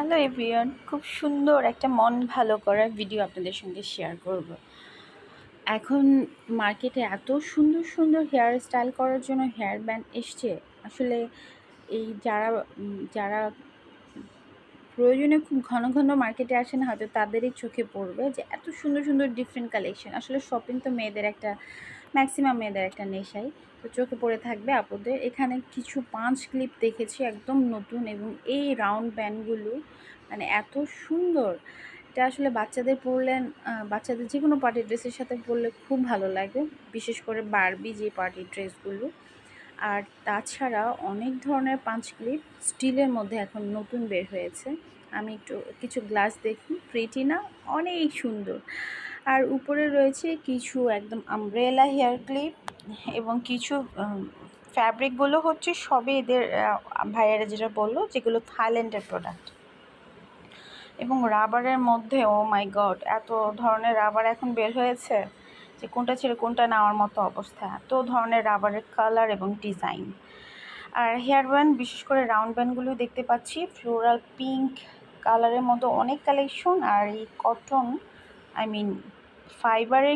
Hello everyone, খুব সুন্দর একটা মন ভালো করার ভিডিও আপনাদের সঙ্গে শেয়ার করব। এখন মার্কেটে এত সুন্দর সুন্দর হেয়ার স্টাইল করার জন্য হেয়ার ব্যান্ড এসছে। আসলে এই যারা যারা প্রয়োজনে খুব ঘন ঘন মার্কেটে আসেন, হয়তো তাদেরই চোখে পড়বে যে এত সুন্দর সুন্দর ডিফারেন্ট কালেকশন আসলে শপিং তো মেয়েদের একটা ম্যাক্সিমাম মেয়েদের একটা নেশাই। তো চোখে পড়ে থাকবে আপনাদের এখানে কিছু পাঁচ ক্লিপ দেখেছি একদম নতুন এবং এই রাউন্ড ব্যান্ডগুলো মানে এত সুন্দর। এটা আসলে বাচ্চাদের পরলে বাচ্চাদের যে কোনো পার্টি ড্রেসের সাথে পরলে খুব ভালো লাগে। বিশেষ করে বারবি যে পার্টি ড্রেসগুলো আর তাছাড়া অনেক ধরনের পাঁচ ক্লিপ স্টিলের মধ্যে এখন নতুন বের হয়েছে। আমি একটু কিছু গ্লাস দেখি। প্রিটি না? অনেক সুন্দর। আর উপরে রয়েছে কিছু একদম আমব্রেলা হেয়ার ক্লিপ এবং কিছু ফ্যাব্রিকগুলো হচ্ছে সবই এদের ভাইয়ারা যেটা বলল, যেগুলো থাইল্যান্ডের প্রোডাক্ট এবং রাবারের মধ্যে ও মাই গড এত ধরনের রাবার এখন বের হয়েছে যে কোনটা ছেড়ে কোনটা নেওয়ার মতো অবস্থা। এত ধরনের রাবারের কালার এবং ডিজাইন আর হেয়ার ব্যান্ড বিশেষ করে রাউন্ড ব্যান্ডগুলো দেখতে পাচ্ছি ফ্লোরাল পিঙ্ক কালারের মতো অনেক কালেকশন আর এই কটন আই মিন ফাইবারের